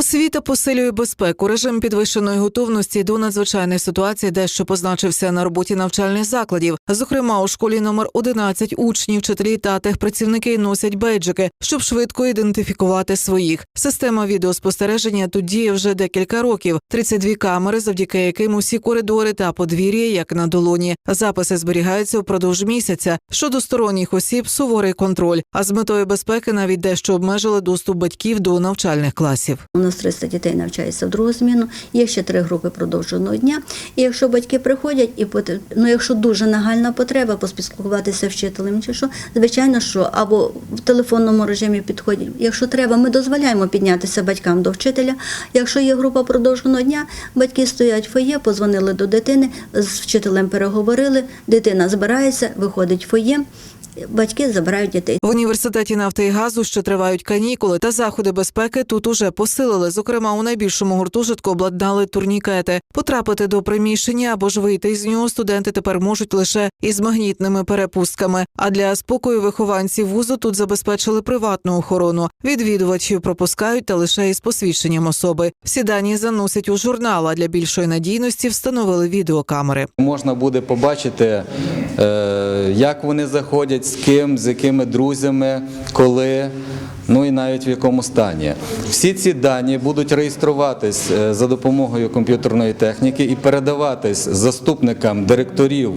Освіта посилює безпеку. Режим підвищеної готовності до надзвичайної ситуації дещо позначився на роботі навчальних закладів. Зокрема, у школі номер 11 учні, вчителі та техпрацівники носять бейджики, щоб швидко ідентифікувати своїх. Система відеоспостереження тут діє вже декілька років. 32 камери, завдяки яким усі коридори та подвір'я, як на долоні. Записи зберігаються впродовж місяця. Щодо сторонніх осіб суворий контроль. А з метою безпеки навіть дещо обмежили доступ батьків до навчальних класів. У 300 дітей навчається в другу зміну, є ще три групи продовженого дня. І якщо батьки приходять, і ну, якщо дуже нагальна потреба поспілкуватися вчителем чи що, звичайно, що або в телефонному режимі підходять. Якщо треба, ми дозволяємо піднятися батькам до вчителя. Якщо є група продовженого дня, батьки стоять в фоє, позвонили до дитини, з вчителем переговорили, дитина збирається, виходить в фоє, батьки забирають дітей. В університеті нафти і газу ще тривають канікули, та заходи безпеки тут уже посилили. Зокрема, у найбільшому гуртожитку обладнали турнікети. Потрапити до приміщення або ж вийти з нього студенти тепер можуть лише із магнітними перепустками. А для спокою вихованців вузу тут забезпечили приватну охорону. Відвідувачів пропускають та лише із посвідченням особи. Всі дані заносять у журнал. А для більшої надійності встановили відеокамери. Можна буде побачити, як вони заходять, з ким, з якими друзями, коли. Ну і навіть в якому стані. Всі ці дані будуть реєструватись е, за допомогою комп'ютерної техніки і передаватись заступникам директорів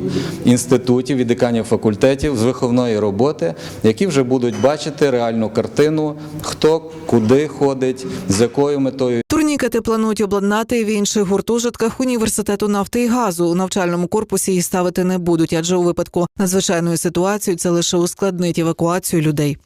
інститутів і деканів факультетів з виховної роботи, які вже будуть бачити реальну картину, хто куди ходить, з якою метою Турнікети планують обладнати в інших гуртожитках університету нафти і газу. У навчальному корпусі її ставити не будуть, адже у випадку надзвичайної ситуації це лише ускладнить евакуацію людей.